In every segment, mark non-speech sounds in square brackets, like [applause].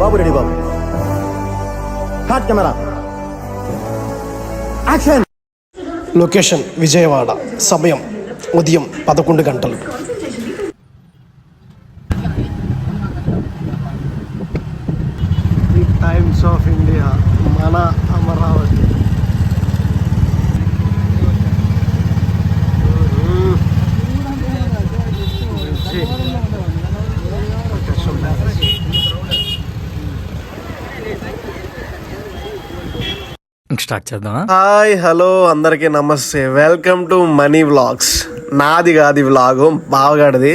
Babu ready Babu hot camera action location Vijayawada సమయం ఉదయం పదకొండు గంటలు స్టార్ట్ చేద్దామా? హాయ్ హలో అందరికీ నమస్తే. వెల్కమ్ టు మనీ వ్లాగ్స్ నాది కాదు వ్లాగు బావగాడిది.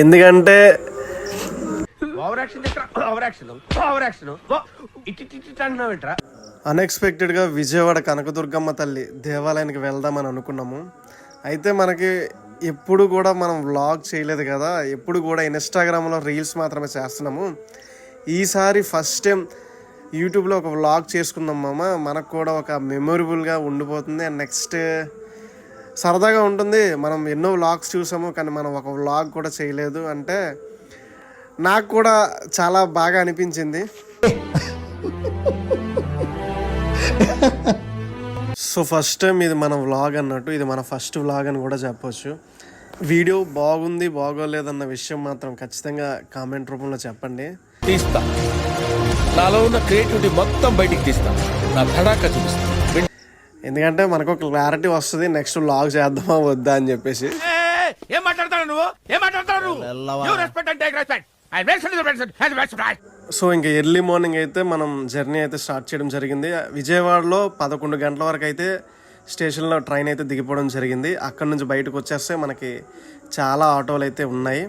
ఎందుకంటే అన్ఎక్స్పెక్టెడ్గా విజయవాడ కనకదుర్గమ్మ తల్లి దేవాలయానికి వెళ్దామని అనుకున్నాము. అయితే మనకి ఎప్పుడు కూడా మనం వ్లాగ్ చేయలేదు కదా. ఎప్పుడు కూడా ఇన్స్టాగ్రామ్లో రీల్స్ మాత్రమే చేస్తున్నాము. ఈసారి ఫస్ట్ టైం యూట్యూబ్లో ఒక వ్లాగ్ చేసుకుందాం మామ. మనకు కూడా ఒక మెమొరబుల్గా ఉండిపోతుంది. అండ్ నెక్స్ట్ సరదాగా ఉంటుంది. మనం ఎన్నో వ్లాగ్స్ చూసాము కానీ మనం ఒక వ్లాగ్ కూడా చేయలేదు. అంటే నాకు కూడా చాలా బాగా అనిపించింది. సో ఫస్ట్ టైం ఇది మన వ్లాగ్ అన్నట్టు ఇది మన ఫస్ట్ వ్లాగ్ అని కూడా చెప్పొచ్చు. వీడియో బాగుంది బాగోలేదన్న విషయం మాత్రం ఖచ్చితంగా కామెంట్ రూపంలో చెప్పండి. తీస్తా. నాలో ఉన్న క్రియేటివిటీ మొత్తం బయటికి తీస్తా. నా తడాక చూపిస్తా. ఎందుకంటే మనకు ఒక క్లారిటీ వస్తుంది నెక్స్ట్ వ్లాగ్ చేద్దామా వద్దా అని చెప్పేసి. ఏం మాట్లాడతావు నువ్వు? ఏం మాట్లాడతావు నువ్వు? Respect and take respect so ఇంకా ఎర్లీ మార్నింగ్ అయితే మనం జర్నీ అయితే స్టార్ట్ చేయడం జరిగింది. విజయవాడలో పదకొండు గంటల వరకు అయితే స్టేషన్లో ట్రైన్ అయితే దిగిపోవడం జరిగింది. అక్కడ నుంచి బయటకు వచ్చేస్తే మనకి చాలా ఆటోలు అయితే ఉన్నాయి.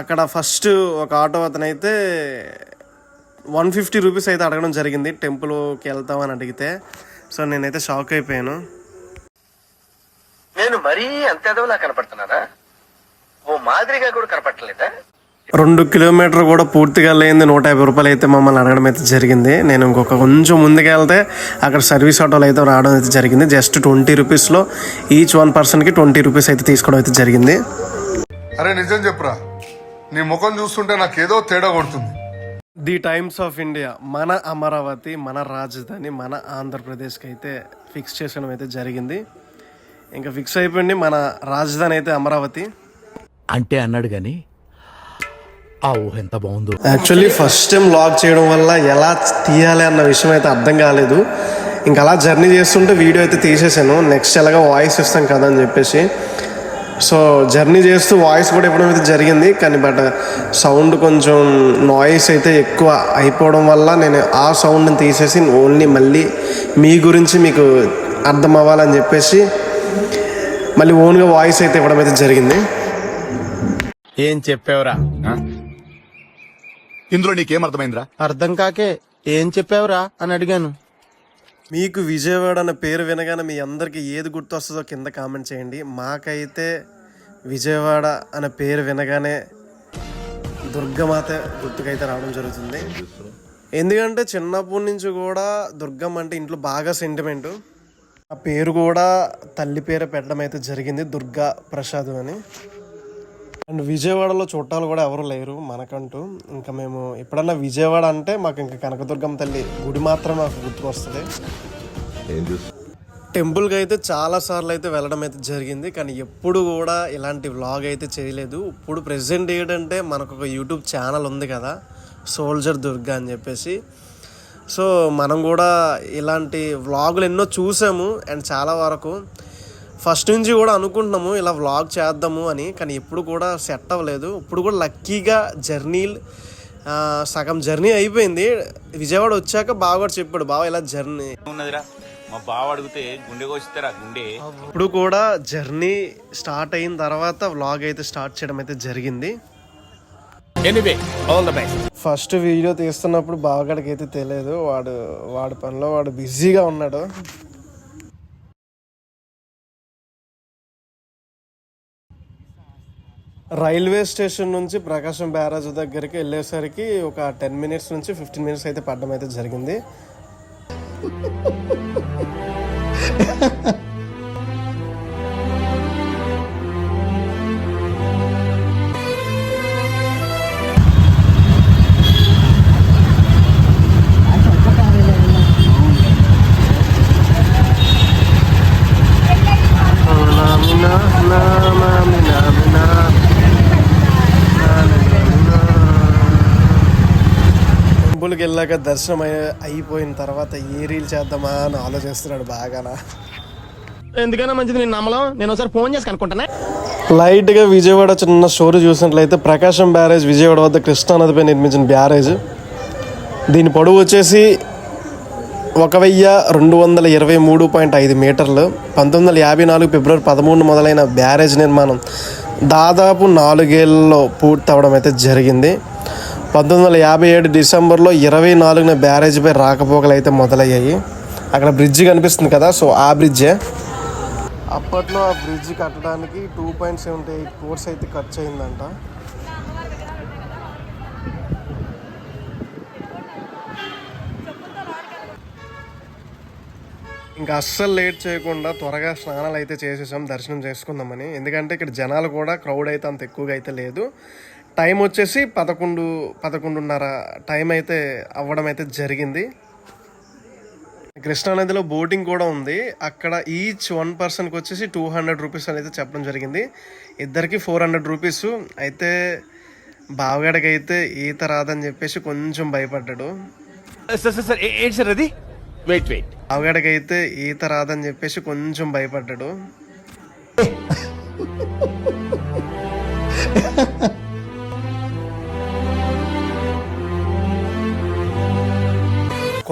అక్కడ ఫస్ట్ ఒక ఆటో అతను అయితే వన్ ఫిఫ్టీ రూపీస్ అయితే అడగడం జరిగింది టెంపుల్కి వెళ్తామని అడిగితే. సో నేనైతే షాక్ అయిపోయాను. నేను మరీ అంత ఎదవలా కనపడుతున్నారా ఓ మాదిరిగా కూడా కనపడలేదా రెండు కిలోమీటర్ కూడా పూర్తిగా లేని నూట యాభై రూపాయలు అయితే మమ్మల్ని అడగడం అయితే జరిగింది. నేను ఇంకొక కొంచెం ముందుకెళ్తే అక్కడ సర్వీస్ ఆటోలు అయితే రావడం అయితే జరిగింది. జస్ట్ ట్వంటీ రూపీస్లో ఈచ్ వన్ పర్సన్కి ట్వంటీ రూపీస్ అయితే తీసుకోవడం అయితే జరిగింది. అరే నిజం చెప్పురా. నీ ముఖం చూస్తుంటే నాకేదో తేడా కొడుతుంది. ది టైమ్స్ ఆఫ్ ఇండియా మన అమరావతి మన రాజధాని మన ఆంధ్రప్రదేశ్కి అయితే ఫిక్స్ చేయడం అయితే జరిగింది. ఇంకా ఫిక్స్ అయిపోయింది మన రాజధాని అయితే అమరావతి. అంటే అన్నాడు గాని ఆ ఊహ ఎంత బాగుందో. యాక్చువల్లీ ఫస్ట్ టైం లాగ్ చేయడం వల్ల ఎలా తీయాలి అన్న విషయం అయితే అర్థం కాలేదు. ఇంకా అలా జర్నీ చేస్తుంటే వీడియో అయితే తీసేసాను. నెక్స్ట్ ఎలాగో వాయిస్ ఇస్తాం కదా అని చెప్పేసి. సో జర్నీ చేస్తూ వాయిస్ కూడా ఇవ్వడం అయితే జరిగింది. కానీ బట్ సౌండ్ కొంచెం నాయిస్ అయితే ఎక్కువ అయిపోవడం వల్ల నేను ఆ సౌండ్ని తీసేసి ఓన్లీ మళ్ళీ మీ గురించి మీకు అర్థం అవ్వాలని చెప్పేసి మళ్ళీ ఓన్గా వాయిస్ అయితే ఇవ్వడం అయితే జరిగింది. ఏం చెప్పావురా? ఇందులో నీకేం అర్థమైందిరా? అర్థం కాకే ఏం చెప్పావురా అని అడిగాను. మీకు విజయవాడ అనే పేరు వినగానే మీ అందరికీ ఏది గుర్తొస్తుందో కింద కామెంట్ చేయండి. మాకైతే విజయవాడ అనే పేరు వినగానే దుర్గమాత గుర్తుకైతే రావడం జరుగుతుంది. ఎందుకంటే చిన్నప్పటి నుంచి కూడా దుర్గమ్మ అంటే ఇంట్లో బాగా సెంటిమెంటు ఆ పేరు కూడా తల్లి పేరు పెట్టడం అయితే జరిగింది దుర్గా ప్రసాద్ అని. అండ్ విజయవాడలో చుట్టాలు కూడా ఎవరు లేరు మనకంటూ. ఇంకా మేము ఎప్పుడన్నా విజయవాడ అంటే మాకు ఇంకా కనకదుర్గమ్మ తల్లి గుడి మాత్రం మాకు గుర్తుకొస్తుంది. టెంపుల్కి అయితే చాలా సార్లు అయితే వెళ్ళడం అయితే జరిగింది. కానీ ఎప్పుడు కూడా ఇలాంటి వ్లాగ్ అయితే చేయలేదు. ఇప్పుడు ప్రెసెంట్ ఏంటంటే మనకు ఒక యూట్యూబ్ ఛానల్ ఉంది కదా సోల్జర్ దుర్గా అని చెప్పేసి. సో మనం కూడా ఇలాంటి వ్లాగులు ఎన్నో చూసాము. అండ్ చాలా వరకు ఫస్ట్ నుంచి కూడా అనుకుంటున్నాము ఇలా వ్లాగ్ చేద్దాము అని కానీ ఎప్పుడు కూడా సెట్ అవ్వలేదు. ఇప్పుడు కూడా లక్కీగా జర్నీ సగం జర్నీ అయిపోయింది. విజయవాడ వచ్చాక బాగా కూడా చెప్పాడు బావ ఇలా జర్నీ ఉన్నదిరా మా బావ అడిగితే గుండె కోసిస్తారా గుండె? ఇప్పుడు కూడా జర్నీ స్టార్ట్ అయిన తర్వాత వ్లాగ్ అయితే స్టార్ట్ చేయడం అయితే జరిగింది. Anyway all the best first video తీస్తున్నప్పుడు బావగాడికి అయితే తెలియదు వాడు వాడి పనిలో వాడు బిజీగా ఉన్నాడు. రైల్వే స్టేషన్ నుంచి ప్రకాశం బ్యారేజ్ దగ్గరికి వెళ్ళేసరికి ఒక టెన్ మినిట్స్ నుంచి ఫిఫ్టీన్ మినిట్స్ అయితే పడడం అయితే జరిగింది. [laughs] వెళ్ళాక దర్శనం అయి- అయిపోయిన తర్వాత ఏ రీల్ చేద్దామా అని ఆలోచిస్తున్నాడు బాగానా. ఎందుకైనా మంచిది నేను నమ్మలం? నేను ఒకసారి ఫోన్ చేసి కనుక్కుంటానే. లైట్గా విజయవాడ చిన్న స్టోరీ చూసినట్లయితే ప్రకాశం బ్యారేజ్ విజయవాడ వద్ద కృష్ణానదిపై నిర్మించిన బ్యారేజ్. దీని పొడవు వచ్చేసి ఒక వెయ్యి రెండు వందల ఇరవై మూడు పాయింట్ ఐదు మీటర్లు. పంతొమ్మిది వందల యాభై నాలుగు ఫిబ్రవరి పదమూడు మొదలైన బ్యారేజ్ నిర్మాణం దాదాపు నాలుగేళ్ళలో పూర్తి అవడం అయితే జరిగింది. పంతొమ్మిది వందల యాభై ఏడు డిసెంబర్లో ఇరవై నాలుగున బ్యారేజ్పై రాకపోకలు అయితే మొదలయ్యాయి. అక్కడ బ్రిడ్జ్ కనిపిస్తుంది కదా సో ఆ బ్రిడ్జే. అప్పట్లో ఆ బ్రిడ్జ్ కట్టడానికి two point seventy eight crores అయితే ఖర్చు అయిందంట ఇంకా అస్సలు లేట్ చేయకుండా త్వరగా స్నానాలు అయితే చేసేసాం దర్శనం చేసుకుందామని. ఎందుకంటే ఇక్కడ జనాలు కూడా క్రౌడ్ అయితే అంత ఎక్కువగా అయితే లేదు. టైం వచ్చేసి పదకొండు పదకొండున్నర టైం అయితే అవ్వడం అయితే జరిగింది. కృష్ణానదిలో బోటింగ్ కూడా ఉంది. అక్కడ ఈచ్ వన్ పర్సన్కి వచ్చేసి టూ హండ్రెడ్ రూపీస్ అనేది చెప్పడం జరిగింది. ఇద్దరికి ఫోర్ హండ్రెడ్ రూపీస్ అయితే బావగాడికి అయితే ఈత రాదని చెప్పేసి కొంచెం భయపడ్డాడు. సార్ సార్ ఏంటి అది? వెయిట్ వెయిట్ బావగాడికి అయితే ఈత రాదని చెప్పేసి కొంచెం భయపడ్డాడు. [laughs]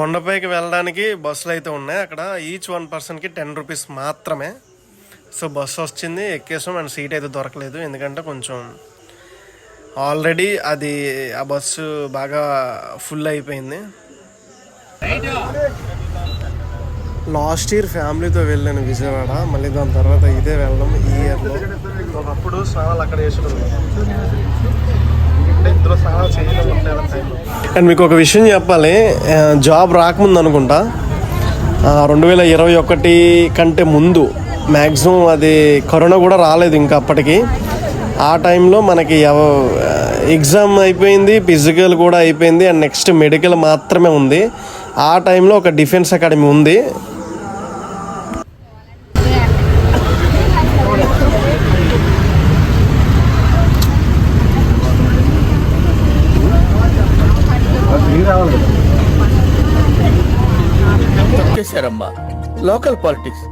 కొండపైకి వెళ్ళడానికి బస్సులు అయితే ఉన్నాయి. అక్కడ ఈచ్ వన్ పర్సన్కి టెన్ రూపీస్ మాత్రమే. సో బస్సు వచ్చింది ఎక్కేసాం అండ్ సీట్ అయితే దొరకలేదు. ఎందుకంటే కొంచెం ఆల్రెడీ అది ఆ బస్సు బాగా ఫుల్ అయిపోయింది. లాస్ట్ ఇయర్ ఫ్యామిలీతో వెళ్ళాను విజయవాడ. మళ్ళీ దాని తర్వాత ఇదే వెళ్ళడం ఈ ఇయర్లో ఒకప్పుడు స్నానాలు అక్కడ ఇందులో చేయడం అండ్ మీకు ఒక విషయం చెప్పాలి జాబ్ రాకముందు అనుకుంటా. రెండు వేల ఇరవై ఒకటి కంటే ముందు మ్యాక్సిమం అది కరోనా కూడా రాలేదు ఇంకా అప్పటికి. ఆ టైంలో మనకి ఎవ- ఎగ్జామ్ అయిపోయింది ఫిజికల్ కూడా అయిపోయింది అండ్ నెక్స్ట్ మెడికల్ మాత్రమే ఉంది. ఆ టైంలో ఒక డిఫెన్స్ అకాడమీ ఉంది. Local politics.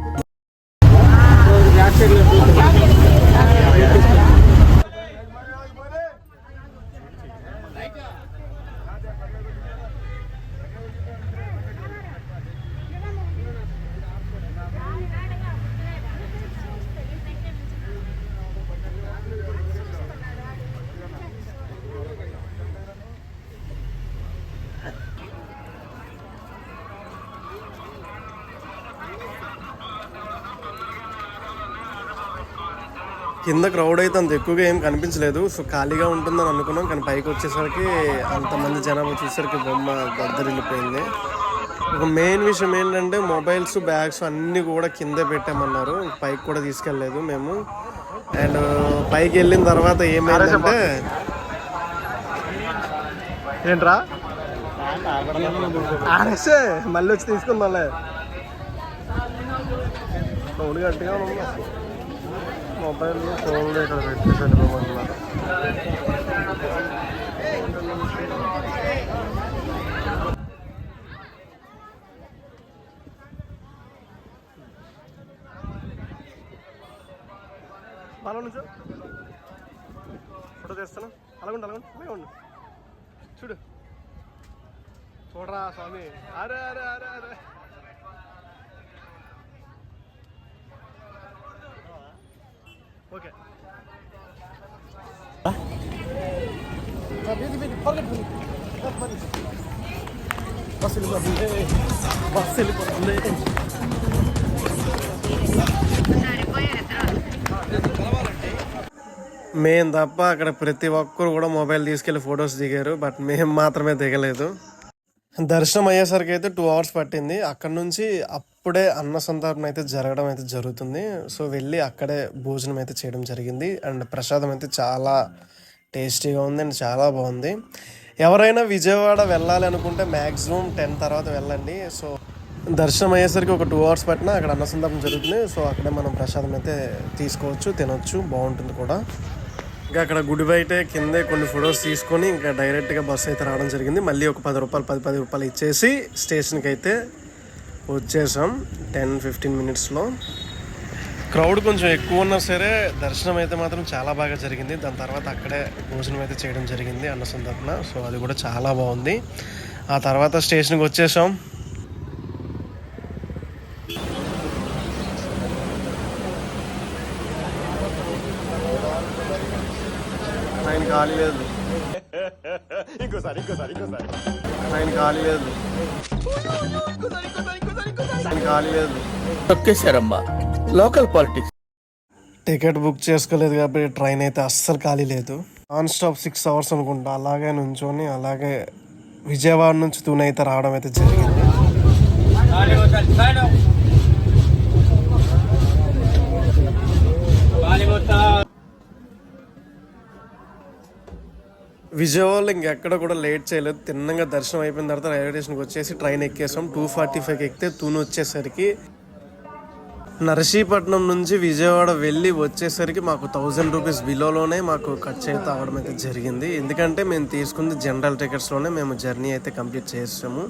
కింద క్రౌడ్ అయితే అంత ఎక్కువగా ఏం కనిపించలేదు. సో ఖాళీగా ఉంటుందని అనుకున్నాం. కానీ పైకి వచ్చేసరికి అంతమంది జనాభా చూసేసరికి బొమ్మ దద్దరిల్లిపోయింది ఒక మెయిన్ విషయం ఏంటంటే మొబైల్స్ బ్యాగ్స్ అన్నీ కూడా కింద పెట్టామన్నారు. పైకి కూడా తీసుకెళ్ళలేదు మేము. అండ్ పైకి వెళ్ళిన తర్వాత ఏమైందంటే ఏంట్రా? ఆడేసే మళ్ళీ వచ్చి తీసుకుందాంలే. క్రౌడ్ గట్టిగా ఉన్నా. అసలు. మొబైల్ ఫోన్లు ఇక్కడ పెట్టేసి వెళ్ళిపోమన్నారు బాగా నుంచో ఫోటో తీస్తాను అలాగుండి అలాగుండి అలాగే ఉండు చూడు చూడరా స్వామి అరే అరే అరే అరే బస్సు వెళ్ళిపోతుంది బస్సు వెళ్ళిపోతుంది మేం తప్ప అక్కడ ప్రతి ఒక్కరు కూడా మొబైల్ తీసుకెళ్ళి ఫొటోస్ దిగారు బట్ మేము మాత్రమే దిగలేదు. దర్శనం అయ్యేసరికి అయితే టూ అవర్స్ పట్టింది. అక్కడ నుంచి అప్పుడే అన్న సంతర్పణ అయితే జరగడం అయితే జరుగుతుంది. సో వెళ్ళి అక్కడే భోజనం అయితే చేయడం జరిగింది. అండ్ ప్రసాదం అయితే చాలా టేస్టీగా ఉంది అండ్ చాలా బాగుంది. ఎవరైనా విజయవాడ వెళ్ళాలి అనుకుంటే మ్యాక్సిమం టెన్ తర్వాత వెళ్ళండి. సో దర్శనం అయ్యేసరికి ఒక టూ అవర్స్ పట్టినా అక్కడ అన్న జరుగుతుంది. సో అక్కడే మనం ప్రసాదం అయితే తీసుకోవచ్చు తినొచ్చు బాగుంటుంది కూడా. ఇంకా అక్కడ గుడి బయటే కిందే కొన్ని ఫొటోస్ తీసుకొని ఇంకా డైరెక్ట్గా బస్సు అయితే రావడం జరిగింది. మళ్ళీ ఒక పది రూపాయలు పది పది రూపాయలు ఇచ్చేసి స్టేషన్కి అయితే వచ్చేసాం టెన్ ఫిఫ్టీన్ మినిట్స్లో. క్రౌడ్ కొంచెం ఎక్కువ ఉన్నా సరే దర్శనం అయితే మాత్రం చాలా బాగా జరిగింది. దాని తర్వాత అక్కడే భోజనం అయితే చేయడం జరిగింది అన్న సందర్భన. సో అది కూడా చాలా బాగుంది. ఆ తర్వాత స్టేషన్కి వచ్చేసాం. ఆయన ఖాళీ లేదు. ఇంకోసారి ఇంకోసారి ఇంకోసారి ఆయన ఖాళీ లేదు ఆయన ఖాళీ లేదు. తొక్కేశారమ్మా. లోకల్ పాలిటిక్స్ టికెట్ బుక్ చేసుకోలేదు కాబట్టి ట్రైన్ అయితే అస్సలు ఖాళీ లేదు. నాన్ స్టాప్ సిక్స్ అవర్స్ అనుకుంటా. అలాగే నుంచొని అలాగే విజయవాడ నుంచి తూనే అయితే రావడం అయితే జరిగింది. విజయవాడలో ఇంకెక్కడ కూడా లేట్ చేయలేదు. తిన్నగా దర్శనం అయిపోయిన తర్వాత రైల్వే స్టేషన్కి వచ్చేసి ట్రైన్ ఎక్కేసాం. టూ ఫార్టీ ఫైవ్కి ఎక్కితే తూను వచ్చేసరికి నరసీపట్నం నుంచి విజయవాడ వెళ్ళి వచ్చేసరికి మాకు థౌజండ్ రూపీస్ బిలోలోనే మాకు ఖర్చు అయితే అవడం అయితే జరిగింది. ఎందుకంటే మేము తీసుకుంది జనరల్ టికెట్స్లోనే మేము జర్నీ అయితే కంప్లీట్ చేసాము.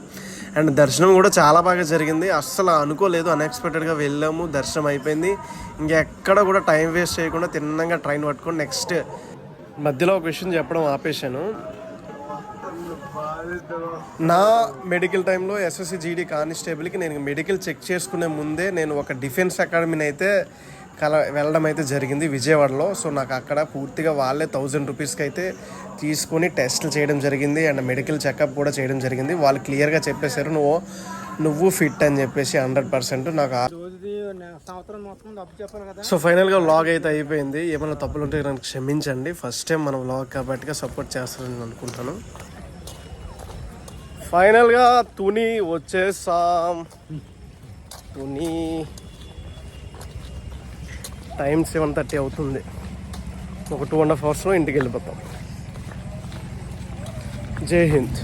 అండ్ దర్శనం కూడా చాలా బాగా జరిగింది. అస్సలు అనుకోలేదు అన్ఎక్స్పెక్టెడ్గా వెళ్ళాము దర్శనం అయిపోయింది. ఇంకెక్కడ కూడా టైం వేస్ట్ చేయకుండా తిన్నంగా ట్రైన్ పట్టుకొని నెక్స్ట్ మధ్యలో ఒక విషయం చెప్పడం ఆపేశాను. నా మెడికల్ టైంలో ఎస్ఎస్సి జీడీ కానిస్టేబుల్కి నేను మెడికల్ చెక్ చేసుకునే ముందే నేను ఒక డిఫెన్స్ అకాడమీని అయితే కల వెళ్ళడం అయితే జరిగింది విజయవాడలో. సో నాకు అక్కడ పూర్తిగా వాళ్ళే థౌజండ్ రూపీస్కి అయితే తీసుకొని టెస్ట్లు చేయడం జరిగింది అండ్ మెడికల్ చెకప్ కూడా చేయడం జరిగింది. వాళ్ళు క్లియర్గా చెప్పేశారు నువ్వు నువ్వు ఫిట్ అని చెప్పేసి హండ్రెడ్ పర్సెంట్ నాకు సో ఫైనల్గా వ్లాగ్ అయితే అయిపోయింది. ఏమైనా తప్పులు ఉంటే నన్ను క్షమించండి. ఫస్ట్ టైం మన వ్లాగ్ కాబట్టి సపోర్ట్ చేస్తారని అనుకుంటాను. ఫైనల్గా తుని వచ్చేసాం. తుని టైం సెవెన్ థర్టీ అవుతుంది. ఒక టూ అండ్ హాఫ్ అవర్స్లో ఇంటికి వెళ్ళిపోతాం. జై హింద్.